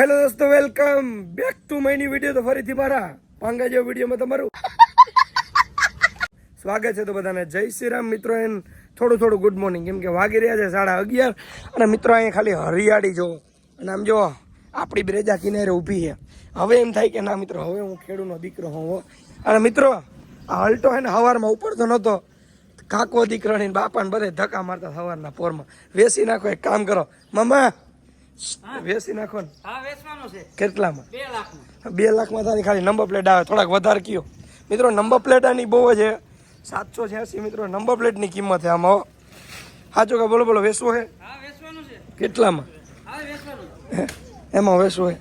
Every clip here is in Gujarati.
હેલો દોસ્તો, વેલકમ બેક ટુ માયની વીડિયો. તો ફરીથી મારા પાંગા જેવા વિડીયોમાં તમારું સ્વાગત છે તો બધાને. જય શ્રી રામ મિત્રો, એન થોડું થોડું ગુડ મોર્નિંગ કેમ કે વાગી રહ્યા છે સાડા અગિયાર અને મિત્રો, અહીંયા ખાલી હરિયાળી જો અને આમ જો આપણી બ્રેજા કિનારે ઊભી છે. હવે એમ થાય કે ના મિત્રો, હવે હું ખેડૂનો દીકરો હોઉં અને મિત્રો, આ હલટો હે ને હવારમાં ઉપડતો નહોતો. કાકો દીકરો ને બાપાને બધે ધક્કા મારતા સવારના પોરમાં. વેસી નાખો, એક કામ કરો. મમ્મા વેસી નાખો ને. હા વેચવાનો છે. કેટલામાં? બે લાખમાં બે લાખમાં તારી ખાલી નંબર પ્લેટ આવે થોડાક વધારે કયો. મિત્રો નંબર પ્લેટ આની બહુ જ છે. સાતસો છ્યાસી મિત્રો નંબર પ્લેટની કિંમત છે આમાં સાચો કે બોલો બોલો વેસવું હા? કેટલામાં? હા હે? એમાં વેસવું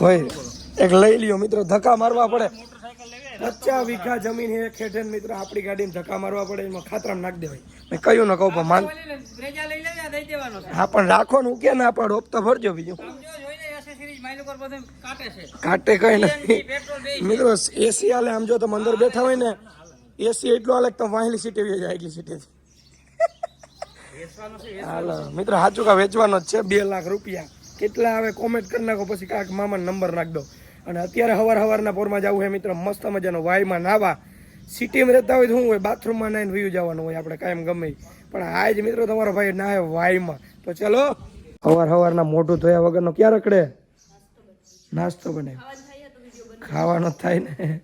હોય. એક લઈ લ્યો મિત્રો ધક્કા મારવા પડે. પચાસ વીઘા જમીન એ ખેડે મિત્રો આપણી ગાડીને ધક્કા મારવા પડે એમાં ખાતરામાં નાખી દેવાય. મેં કહ્યું ના કહું પણ છે. હા પણ રાખો ને ઉકે ના પાડો? તો ભરજો બીજું. કાટે કઈ નહીં. મિત્રો એસી હાલે આમ જો તમે અંદર બેઠા હોય ને એસી એટલું હાલે તો તમે વાહેલી સીટે જાય એટલી સીટે છે હાલો મિત્રો સાચું કા વેચવાનો જ છે? બે લાખ રૂપિયા. કેટલા આવે કોમેન્ટ કરી નાખો પછી કાંક મામાનો નંબર નાખ દો. અને અત્યારે હવાર હવારના પોરમાં જવું હોય મિત્રો. મસ્ત મજાનો વાયમાં નાવા. સિટીમાં રહેતા હોય તો શું હોય? બાથરૂમમાં નાઈને વ્યૂ જવાનું હોય આપણે, કાયમ ગમે પણ પણ આજ મિત્રો તમારો ભાઈ ના વાયમાં. તો ચલો, હવાર હવારના મોઢું ધોયા વગરનો ક્યાં રખડે? નાસ્તો બને. ખાવાનો થાય ને.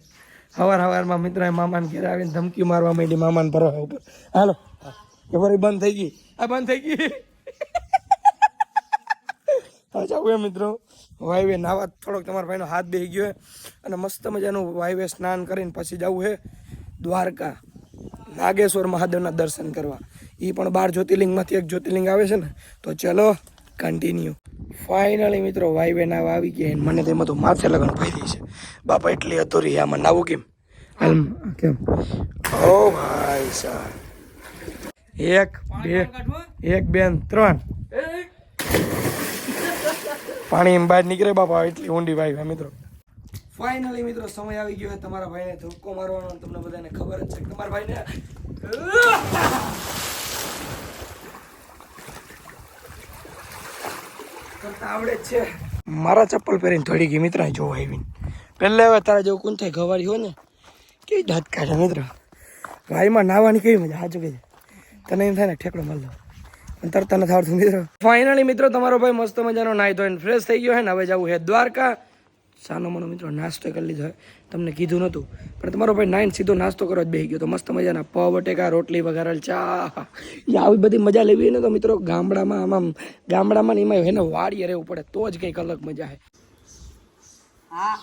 હવાર હવારમાં મિત્રો મામાને ઘેર આવીને ધમકી મારવા માંડી, મામાને ભરવા ઉપર. હાલો. એ બંધ થઈ ગઈ? આ બંધ થઈ ગઈ? જાવું એ મિત્રો. વાયવે નાવા થોડોક તમારા ભાઈનો હાથ બેસી ગયો અને મસ્ત મજાનું વાયવે સ્નાન કરીને પછી જવું છે દ્વારકા. નાગેશ્વર મહાદેવના દર્શન કરવા. એ પણ બાર જ્યોતિર્લિંગમાંથી એક જ્યોતિર્લિંગ આવે છે ને તો ચલો કન્ટિન્યુ ફાઇનલી મિત્રો વાયવે નાવા આવી ગયા મને તેમાં તો માથે લગન ફરી છે. બાપા એટલી અધૂરી આમાં. નાવું કેમ? હાલ કેમ? ઓ ભાઈ સાહેબ. એક બે એક બે ત્રણ. ત્રણ પાણી એમ બહાર નીકળે બાપા એટલી ઊંડી વાઈ મિત્રો. ફાઇનલી મિત્રો સમય આવી ગયો છે તમારા ભાઈને ધોકો મારવાનો તમને બધાને ખબર જ છે તમારા ભાઈને કરતા આવડે છે. મારા ચપ્પલ પહેરીને થોડી ગઈ મિત્ર જોવા આવીને. પહેલાં હવે તારા જેવું કોણ થાય? ઘવાડી હોય ને? કેવી દાંત કાઢે મિત્ર? વાયમાં નાવાની કેવી મજા? હાજુ કે તને એમ થાય ને ઠેકડો મળ લો પણ તરતા નથી આવડતું મિત્રો. ફાઇનલી મિત્રો તમારો ભાઈ મસ્ત મજાનો નાહી ધોઈને ફ્રેશ થઈ ગયો છે ને હવે જવું છે દ્વારકા. સાનો મનો મિત્રો નાસ્તો કરી લીધો હોય તમને કીધું નહોતું પણ તમારો ભાઈ નાઈન સીધો નાસ્તો કરવા જ બેસી ગયો તો મસ્ત મજાના પવ બટેકા રોટલી વઘારેલ ચા. એ આવી બધી મજા લેવી હોય ને તો મિત્રો ગામડામાં આમ આમ ગામડામાં ને એમાં એને વાડીએ રહેવું પડે તો જ કંઈક અલગ મજા છે. હા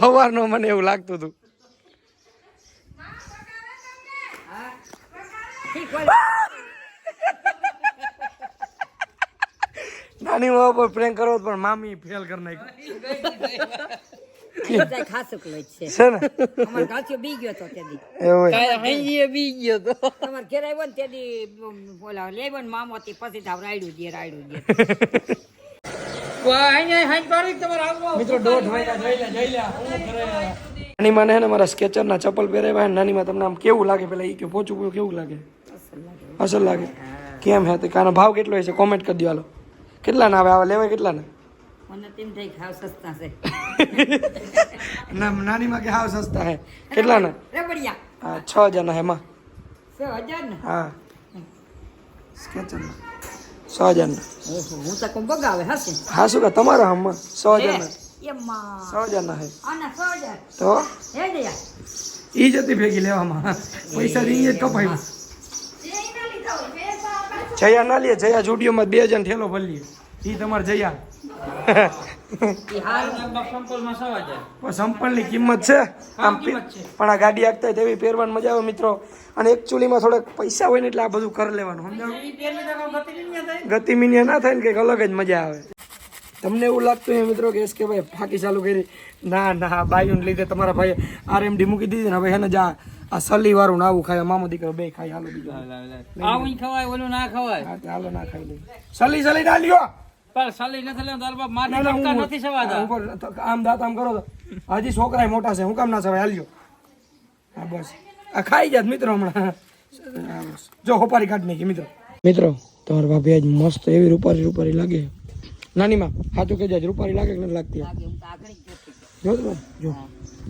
સવારનો મને એવું લાગતું હતું ઠીક હોય નાની મા પર પ્રેમ કરો પણ મામી ફેલ કરી નાખી. જાય ખાસુક છે. છે ને? અમાર ગાંઠિયો બી ગયો તો તેદી એવું હોય. બી ગયો તો. તમાર ઘેર આવ્યો ને તેદી બોલા લેવો ને મામો હતી પછી તાવ રાયડું દે રાયડું દે. મિત્રો દોઢ મહિના જઈ લે જઈ લે હું કરે નાની માં ને મારા સ્કેચર ના ચપ્પલ પહેરાવ્યા ને નાની માં તમને આમ કેવું લાગે? પેલા ઈ કે પોચું પોચું કેવું લાગે? અસલ લાગે. કેમ હે? તે કાનો ભાવ કેટલો છે? કોમેન્ટ કરી દો હાલો. કેટલા ના આવે? આવા લેવાય કેટલા ના નાની માં કે હાવ સસ્તા હે. કેટલા ના હા છ હજાર ના એમાં હા. સ્કેચર ના હજાર હું હશે. શું કા તમારા હમમાં સો હજાર ના સો હજાર ના હે. આના તો? હે દયા ઈ ભેગી લેવામાં. પૈસા જ કપાય જયા ના લે જયા જુડિયોમાં બે જણ ઠેલો ભરી ઈ તમારે જયા. કિંમત છે. આમ પણ આ ગાડી આગતા તેવી પહેરવાની મજા આવે મિત્રો. અને એકચ્યુઅલીમાં થોડાક પૈસા હોય ને એટલે આ બધું કરી લેવાનું સમજાવ? ગતિ મિનિયા ના થાય ને કંઈક અલગ જ મજા આવે. તમને એવું લાગતું હોય મિત્રો કે એસ કે ભાઈ ફાંકી ચાલુ કરી. ના ના બાયુને લીધે તમારા ભાઈ આરએમડી મૂકી દીધી ને હવે એને જા આ સલી વાળું નાવું ખાય મામો દીકરો બે ખાય હાલો બીજો. આવું ખવાય ઓલું ના ખવાય. હા, તો હાલો ના ખાઈ લઈએ. સલી સલી ના લ્યો પણ સલી નથી લેવા તાર બાપ મારી કરતા નથી સવાતા. આમ દાંત આમ કરો તો. હજી છોકરા મોટા છે હું કામ ના સવાય? હાલ્યો. હા બસ. આ ખાઈ જાત મિત્રો હમણાં. જો હોપારી કાઢ નાખી મિત્રો. મિત્રો તમારા ભાભી આજ મસ્ત એવી રૂપારી રૂપારી લાગે. નાની માં હાથું કે જાય રૂપારી લાગે કે નથી લાગતી? લાગે હું તો આગળ જ જોતી હતી. જો. જો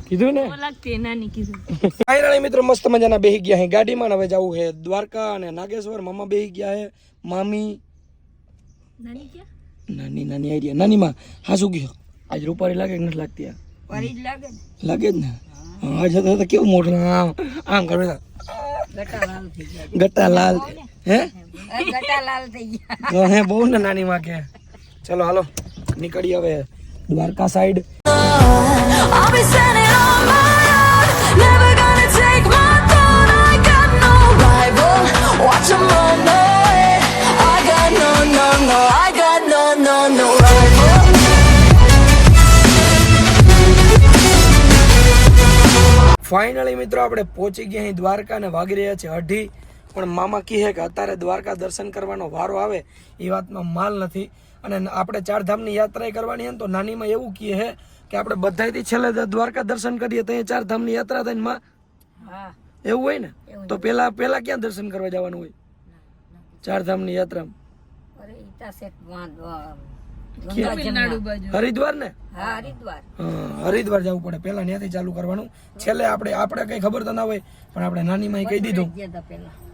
કીધું ને? લાગતી નાની કીધું. ફાઇનલી મિત્રો મસ્ત મજાના બેહી ગયા હે. ગાડીમાં હવે જવું હે દ્વારકા અને નાગેશ્વર. મામા બેહી ગયા હે. મામી. નાની ક્યાં? નાની નાની આઈડિયા નાની માં હા શું ગયો. આજ રૂપારી લાગે કે નથી લાગતી આ? લાગે લાગે જ ને? હા જતો તો કેવું મોટું આમ આમ કરે. ગટા લાલ ગટ્ટા લાલ. હે? એ ગટા લાલ થઈ ગયા. હે બહુ ને નાની માં કે. ચલો હાલો. નીકળી હવે દ્વારકા સાઈડ. ફાઇનલી મિત્રો, આપણે પહોંચી ગયા અહીં દ્વારકા ને વાગી રહ્યા છે અઢી. પણ મામા કહે કે અત્યારે દ્વારકા દર્શન કરવાનો વારો આવે એ વાતનો માલ નથી. અને આપણે ચારધામની યાત્રા કરવાની હોય તો નાનીમાં એવું કહે કે આપણે બધાથી છેલ્લે દ્વારકા દર્શન કરીએ તો ચાર ધામની યાત્રા થઈને માં? એવું હોય ને? તો પેલા પેલા ક્યાં દર્શન કરવા જવાનું હોય? ચાર ધામની યાત્રામાં. હરિદ્વાર ને? હરિદ્વાર. હરિદ્વાર જવું પડે. પેલા ત્યાંથી ચાલુ કરવાનું. છેલ્લે આપણે આપણે કઈ ખબર તો ના હોય પણ આપણે નાની માઈ કહી દીધું.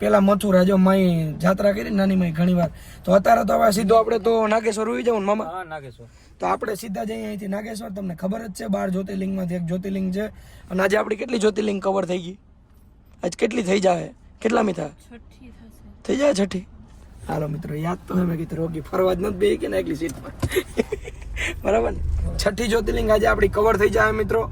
પેલા મથુરા જો માઈ જાત્રા કરી નાની માઈ ઘણી વાર તો અત્યારે તો હવે સીધો આપણે તો નાગેશ્વર ઉઈ જવું ને મામા. તો આપણે સીધા જઈએ અહીંથી નાગેશ્વર. તમને ખબર જ છે બાર જ્યોતિર્લિંગમાંથી એક જ્યોતિર્લિંગ છે. અને આજે આપણી કેટલી જ્યોતિર્લિંગ કવર થઈ ગઈ? આજ કેટલી થઈ જાવે કેટલામી થાય થઈ જાય છઠ્ઠી? હાલો મિત્રો, યાદ તો મેં કીધું રોગી ફરવા જ નથી બે કે ને એકલી સીટ પર. બરાબર ને? છઠ્ઠી જ્યોતિર્લિંગ આજે આપણી કવર થઈ જાય મિત્રો.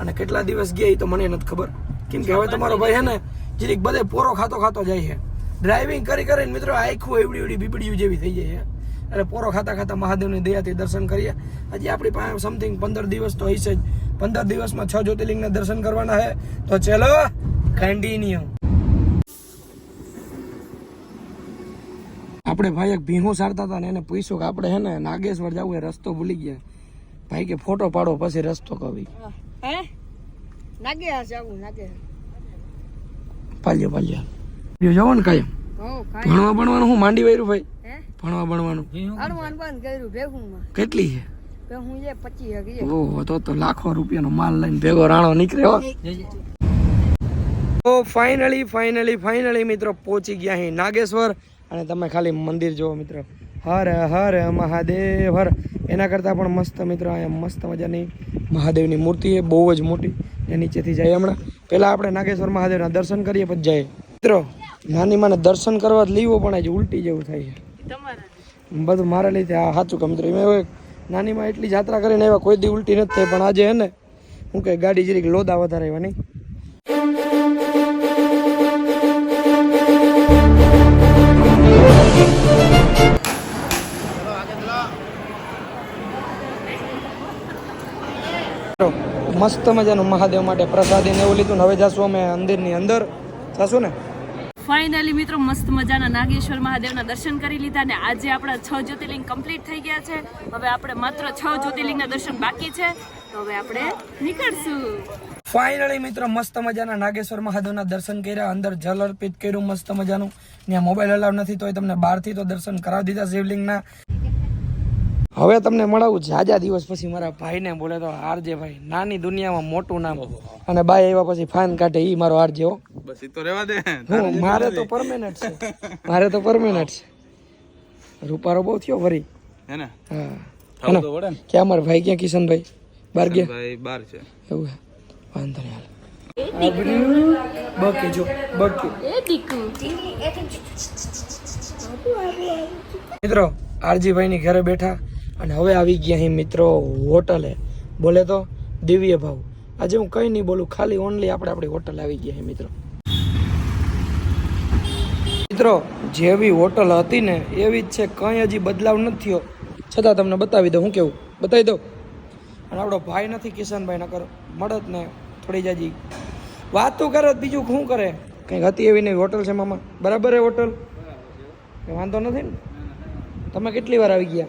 અને કેટલા દિવસ ગયા એ તો મને નથી ખબર. કેમ કે હવે તમારો ભાઈ હે ને, જીરીક બધે પોરો ખાતો ખાતો જાય છે. ડ્રાઇવિંગ કરી કરીને મિત્રો આખું એવડી એવડી બીબડીયું જેવી થઈ જાય છે. એટલે પોરો ખાતા ખાતા મહાદેવની દયાથી દર્શન કરીએ. હજી આપણી પાસે સમથિંગ પંદર દિવસ તો હશે જ. પંદર દિવસમાં છ જ્યોતિર્લિંગના દર્શન કરવાના છે. તો ચલો કન્ટિન્યુ આપણે ભાઈ એક ભીહું સારતા હતા ને એને પૂછ્યું કે આપણે હે ને નાગેશ્વર જવું એ રસ્તો ભૂલી ગયા. ભાઈ કે ફોટો પાડો પછી રસ્તો કવી હે. નાગે જાવું નાગે પાલ્યો પાલ્યો. જવો ને કાયમ. હો ભણવા ભણવાનું હું માંડી વાયરું ભાઈ? હે? ભણવા ભણવાનું હનુમાન બંધ કર્યું ભેગું કેટલી છે? ઓહો તો તો લાખો રૂપિયાનો માલ લઈને ભેગો રાણો નીકળ્યો તો ફાઇનલી ફાઇનલી ફાઇનલી મિત્રો પહોંચી ગયા અહીં નાગેશ્વર. અને તમે ખાલી મંદિર જુઓ મિત્રો. હર હર મહાદેવ, હર. એના કરતાં પણ મસ્ત મિત્રો, અહીંયા મસ્ત મજાની મહાદેવની મૂર્તિ એ બહુ જ મોટી. એ નીચેથી જાય હમણાં. પહેલાં આપણે નાગેશ્વર મહાદેવના દર્શન કરીએ, પછી જાય. મિત્રો, નાની માને દર્શન કરવા જ લીવો, પણ આજે ઉલટી જેવું થાય છે. બધું મારા લીધે આ સાચું કે મિત્રો. એમાં નાનીમાં એટલી જાત્રા કરીને એવા કોઈ દી ઉલટી નથી થઈ, પણ આજે હે ને, હું કે ગાડી જરીક લોદા વધારે એવા નહીં. મસ્ત મજાનું મહાદેવ માટે પ્રસાદી ને એવું લીધું હવે જાશું અમે મંદિરની અંદર. જાશું ને? ફાઇનલી મિત્રો મસ્ત મજાના નાગેશ્વર મહાદેવના દર્શન કરી લીધા ને આજે આપણા છ જ્યોતિર્લિંગ કમ્પ્લીટ થઈ ગયા છે. હવે આપણે માત્ર છ જ્યોતિર્લિંગના દર્શન બાકી છે. તો હવે આપણે નીકળશું. ફાઇનલી મિત્રો મસ્ત મજાના નાગેશ્વર મહાદેવના દર્શન કર્યા અંદર જલ અર્પિત કર્યું મસ્ત મજાનું. ત્યાં મોબાઈલ અલાવ નથી તોય તમને બહારથી તો દર્શન કરાવી દીધા શિવલિંગના. હવે તમને મળાવું જાજા દિવસ પછી મારા ભાઈને બોલે તો આરજે ભાઈ નાની દુનિયામાં મોટું નામ. અને બાય આવ્યા પછી ફાઇન કાઢે ઈ મારો આરજે હો. બસ એ તો રહેવા દે. હું મારે તો પરમેનન્ટ છે. મારે તો પરમેનન્ટ છે. રૂપારો બહુ થયો ફરી. હે ને? હા. કે અમાર ક્યાં મારા ભાઈ? ક્યાં કિશનભાઈ? બાર ગયા? ભાઈ બાર છે. એવું? વાંધો નહીં હાલ. બકે જો બકે. એ દીકુ મિત્રો આરજીભાઈ ની ઘરે બેઠા. અને હવે આવી ગયા અહીં મિત્રો હોટલે. બોલે તો દિવ્ય ભાવ. આજે હું કઈ નહીં બોલું, ખાલી ઓનલી આપણે આપણી હોટલ આવી ગયા અહીં મિત્રો. મિત્રો, જેવી હોટલ હતી ને, એવી જ છે, કંઈ હજી બદલાવ નથી થયો. છતાં તમને બતાવી દઉં, હું કેવું? બતાવી દઉં. અને આપણો ભાઈ નથી, કિશનભાઈ, નકર મળત ને થોડી જાજી વાતું કરે, બીજું શું કરે? કંઈક હતી એવી નહીં હોટલ છે મામા? બરાબર હે હોટલ? વાંધો નથી ને? તમે કેટલી વાર આવી ગયા?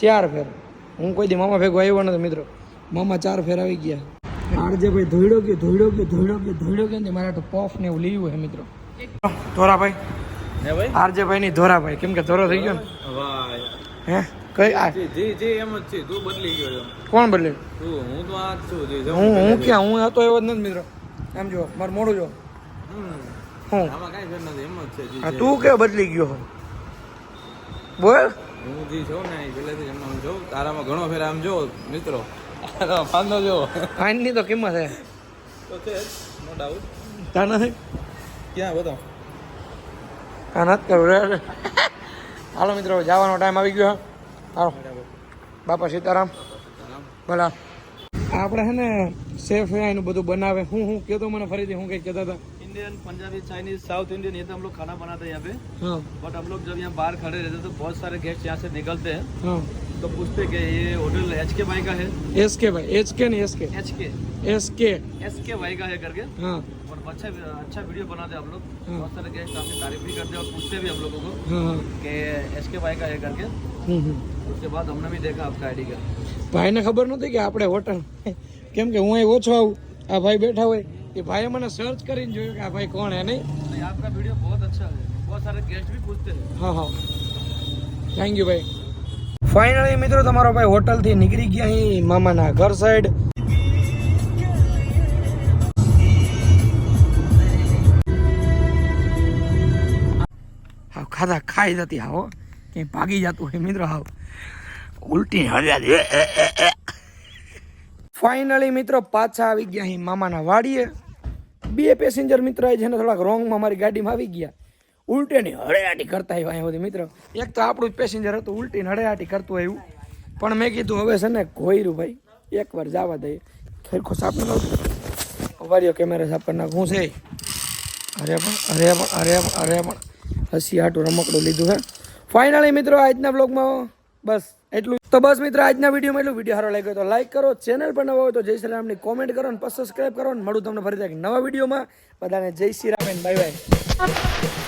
ચાર ફેર. હું કોઈ દી મામા ભેગો આવ્યો નથી મિત્રો. મામા ચાર ફેર આવી ગયા. આરજે ભાઈ ધોઈડો ગયો ધોઈડો ગયો ધોઈડો ગયો ધોઈડો ગયો મારા તો પફ ને એવું લીધું હે મિત્રો. ધોરાભાઈ. હે ભાઈ? ની ધોરાભાઈ. કેમ કે ધોરો થઈ ગયો ને? વાહ. હે? કઈ આ? જી જી એમ જ છે. તું બદલી ગયો કોણ બદલે? તું હું તો આ છું જી હું હું કે હું હતો એવો જ નથી મિત્રો. એમ જો માર મોડું જો હમ. હું? આમાં કાઈ ફેર નથી. એમ જ છે જી તું કે બદલી ગયો? બોલ. હું જી છું ને એ પહેલેથી જ એમ જોઉં તારામાં ઘણો ફેર આમ જો મિત્રો. ફાંદો જો. ફાઇનની તો કિંમત હે. તો છે નો ડાઉટ તા નથી? ક્યાં બતાવ આ નથી કરવું રે રે. હાલો મિત્રો જવાનો ટાઈમ આવી ગયો. હાલો. બાપા સીતારામ. ભલા. આપણે હે ને હે એનું બધું બનાવે. હું હું કહેતો મને ફરીથી હું કંઈક કહેતા હતા. Indian Punjabi Chinese south Indian ये तो हम लोग खाना बनाते हैं यहाँ पे હા बट हम लोग जब यहाँ बाहर खड़े रहते हैं तो बहुत सारे गेस्ट यहाँ से निकलते हैं હા तो पूछते हैं कि ये होटल एच के वाई का है એસ કે ભાઈ એચ કે ને એસ કે एच के એસ કે एस के वाई का है करके હા और अच्छा अच्छा वीडियो बनाते हैं हम लोग हाँ। बहुत सारे गेस्ट आपकी तारीफ भी करते हैं और पूछते भी हम लोगों को હા હા कि एच के वाई का है करके હમ હમ उसके बाद हमने भी देखा आपका आईडी का ભાઈને ખબર નહોતી કે આપણે હોટલ કેમ કે હું અહીં ઓછો આવું આ ભાઈ બેઠા હોય એ ભાઈએ મને સર્ચ કરીને જોયું કે આ ભાઈ કોણ હે નહીં. આપકા વિડિયો બહુત અચ્છા હે બહુત સારે ગેસ્ટ ભી પૂછતે હા હા. થેન્ક યુ ભાઈ. ફાઇનલી મિત્રો તમારો ભાઈ હોટલથી નીકળી ગયા અહીં મામાના ઘર સાઈડ ખાધા ખાઈ જતી આવો કે ભાગી જતું હોય મિત્રો આવ ઉલટી હળ્યા ફાઇનલી મિત્રો પાછા આવી ગયા અહીં મામાના વાડીએ. બે પેસેન્જર મિત્ર છે ને થોડાક રોંગમાં મારી ગાડીમાં આવી ગયા. ઉલટેની હળેહાટી કરતા આવ્યા અહીંયા સુધી, મિત્ર. એક તો આપણું જ પેસેન્જર હતું, ઉલટીને હળેહાટી કરતું આવ્યું. પણ મેં કીધું, હવે છે ને કોયરું ભાઈ, એકવાર જવા દઈએ ખેરખો સાફ ન વાર્યો કેમેરા સાફ કરી નાખ છે. અરે પણ અરે પણ અરે પણ અરે પણ. હસી હાટું રમકડું લીધું, હે. ફાઇનલી મિત્રો, આજના બ્લોગમાં બસ. એટલું. તો બસ મિત્રો, આજના વિડીયોમાં એટલું. વીડિયો સારો લાગ્યો તો લાઈક કરો. ચેનલ પર નવો હોય તો જય શ્રી રામની કોમેન્ટ કરો અને સબસ્ક્રાઈબ કરો અને મળું તમને ફરી એક નવા વિડીયોમાં. બધાને જય શ્રી રામ બાય બાય